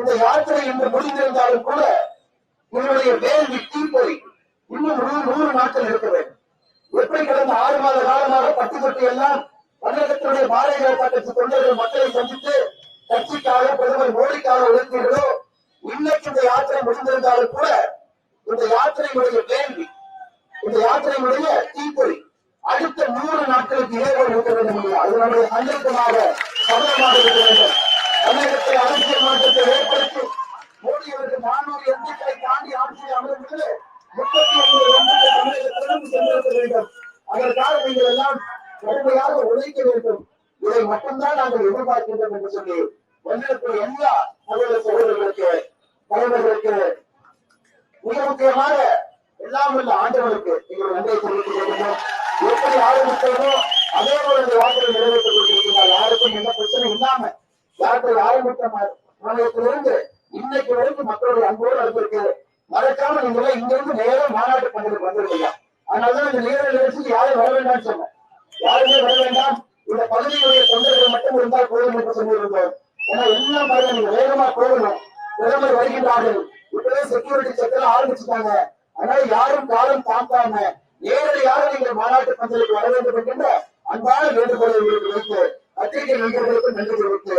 இந்த யாத்திரை இன்று முடிந்திருந்தாலும் கூட உங்களுடைய வேள்வி போய் இன்னும் நூறு நூறு நாட்கள் இருக்க வேண்டும். எப்படி கடந்த ஆறு மாத காலமாக பட்டு தொட்டி எல்லாம் தமிழகத்தினுடைய பாரதிய ஜனதா தொண்டர்கள் மக்களை சந்தித்து கட்சிக்காக பிரதமர் மோடிக்காக உழைத்தீர்களோ இன்னைக்கு இந்த யாத்திரை முடிந்திருந்தாலும் கூட இந்த யாத்திரையுடைய வேள்வி இந்த யாத்திரையுடைய தீப்பொறி அடுத்த நூறு நாட்களுக்கு ஏற்பாடு இருக்க வேண்டும் இல்லையா? அது நம்முடைய சந்தர்ப்பமாக இருக்க வேண்டும். தமிழகத்தில் அரசியல் மாற்றத்தை ஏற்படுத்தி மோடி அவர்கள் நானூறு எம்பிக்களை தாண்டி ஆட்சியை அமர்ந்து முப்பத்தி ஒன்பது எம்பிக்கள் தமிழகத்திலும் சென்றிருக்க வேண்டும். அதற்காக நீங்கள் எல்லாம் கடுமையாக உழைக்க வேண்டும். இதை மட்டும்தான் நாங்கள் எதிர்பார்க்கின்றோம் என்று சொல்லி வந்திருக்கிற எல்லா சகோதர சகோதரர்களுக்கு தலைவர்களுக்கு மிக முக்கியமாக எல்லாம் உள்ள ஆண்டவனுக்கு நீங்கள் நன்றியை தெரிவித்துக் கொள்கிறோம் எப்படி ஆரம்பித்தோமோ அதே போல இந்த வாக்குகள் நிறைவேற்றிக் யாருக்கு மாநிலத்திலிருந்து இன்னைக்கு வரைக்கும் மக்களுடைய அன்போடு அனுப்பியிருக்கு மறக்காம நீங்க எல்லாம் இங்க இருந்து நேரம் மாநாட்டு பந்தலுக்கு வந்திருக்கீங்க. அதனாலதான் இந்த நேர நிகழ்ச்சிக்கு யாரும் வர வேண்டாம்னு சொன்னேன். யாருமே வர வேண்டாம். இந்த பகுதியுடைய தொண்டர்கள் மட்டும் இருந்தால் போதும் என்று சொல்லியிருந்தோம். ஏன்னா எல்லா பாருங்க நீங்க வேகமா போகணும். பிரதமர் வருகின்றார்கள். இப்பவே செக்யூரிட்டி செக்கெல்லாம் ஆரம்பிச்சுட்டாங்க. அதனால யாரும் காலம் தாக்காம நேரடியாக நீங்கள் மாநாட்டு பந்தலுக்கு வர வேண்டும் என்கின்ற அன்பான வேண்டுகோளை உங்களுக்கு வைத்து பத்திரிகை நண்பர்களுக்கு நன்றி தெரிவித்து